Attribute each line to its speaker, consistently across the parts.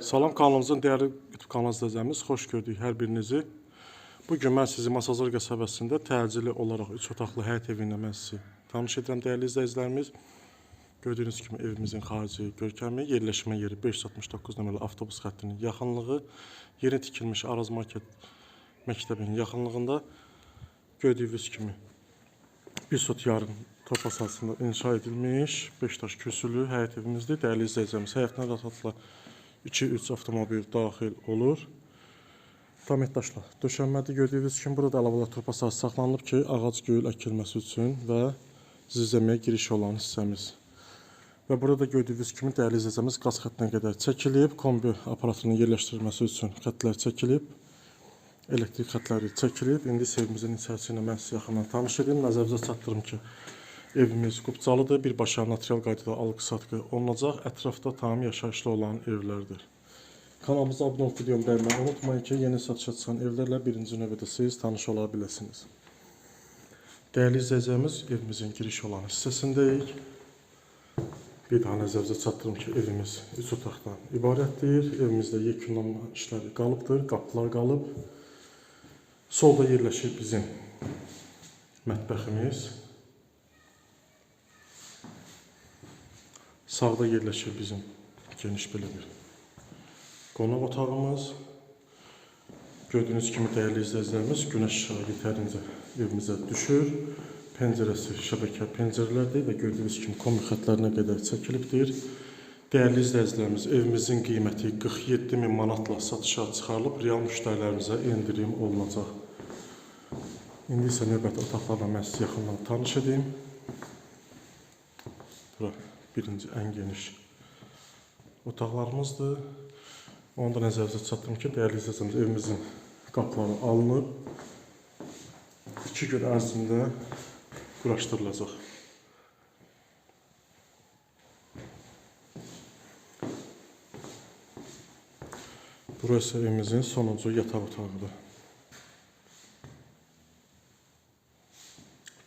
Speaker 1: Salam kanalımızın dəyərli YouTube kanalı izləyicilərimiz, xoş gördük hər birinizi. Bu gün mən sizi Masazır qəsəbəsində təcili olaraq 3 otaqlı həyət evi ilə mən sizi tanış edirəm dəyərli izləyicilərimiz. Gördüyünüz kimi evimizin xarici görkəmi, yerləşmə yeri 569 nömrəli avtobus xəttinin yaxınlığı, yeni tikilmiş Araz Market məktəbinin yaxınlığında gördüyünüz kimi bir sot yarım torpaq sahəsində inşa edilmiş 5 daş kürsülü həyət evimizdir. Dəyərli izləyicilərimiz, həyətinə rahatlıqla 2-3 avtomobil daxil olur. Damet daşla döşənmədir. Gördüyünüz kimi burada da əlavələr torpaq sahəsi saxlanılıb ki, ağac gül əkilməsi üçün və zirzəmiyə giriş olan hissəmiz. Və burada gördüyünüz kimi dəyərli izləyicimiz qaz xəttinə qədər çəkilib, kombi aparatının yerləşdirilməsi üçün xəttlər çəkilib, elektrik xətləri çəkilib. İndi isə evimizin içərisi ilə mən sizə yaxından tanış edim. Nəzərinizə çatdırım ki, evimiz qubcalıdır, birbaşa notarial qaydada alqı-satqı olunacaq. Ətrafda tam yaşayışlı olan evlərdir. Kanalımıza abunə olub videomu bəyənməyi unutmayın ki, yeni satışa çıxan evlərlə birinci növbədə siz tanış ola biləsiniz. Dəyərli evimizin giriş olan hissəsindəyik. Bir daha nəzərinizə çatdırım ki, evimiz 3 otaqdan ibarətdir. Evimizdə yekunlanma işləri qalıbdır, qapılar qalıb. Solda yerləşir bizim mətbəximiz. Sağda yerləşir bizim geniş belə bir qonaq otağımız. Gördüyünüz kimi dəyərli izləyicilərimiz, günəş işığı yetərincə evimizə düşür. Pəncərəsi şəbəkə pəncərələrdir və gördüyünüz kimi kombi xətlərinə qədər çəkilibdir. Dəyərli izləyicilərimiz, evimizin qiyməti 47 min manatla satışa çıxarılıb, real müştərilərimizə endirim olunacaq. İndi isə növbəti otaqlarla mən sizi yaxından tanış edeyim. Bura birinci ən geniş otaqlarımızdır. Onu da nəzərinizə çatdırım ki, dəyərli izləyicimiz evimizin qapıları alınıb. 2 gün ərzində quraşdırılacaq. Burası evimizin sonuncu yataq otağıdır.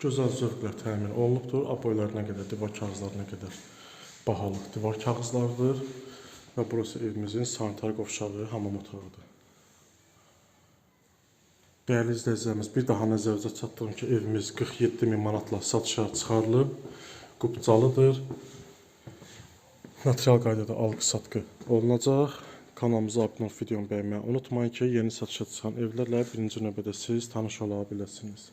Speaker 1: Gözəl zövqlər təmin olunubdur. Aboylarına qədər, divar kağızlarına qədər bahalı divar kağızlardır. Və burası evimizin sanitar qovşağı, hamam otağıdır. Dəyərli izləyicilərimiz, bir daha nəzərinizə çatdırım ki, evimiz 47 min manatla satışa çıxarılıb. Qubcalıdır. Notarial qaydada alqı-satqı olunacaq. Kanalımıza abunə olub videomu bəyənməyi unutmayın ki, yeni satışa çıxan evlərlə birinci növbədə siz tanış ola biləsiniz.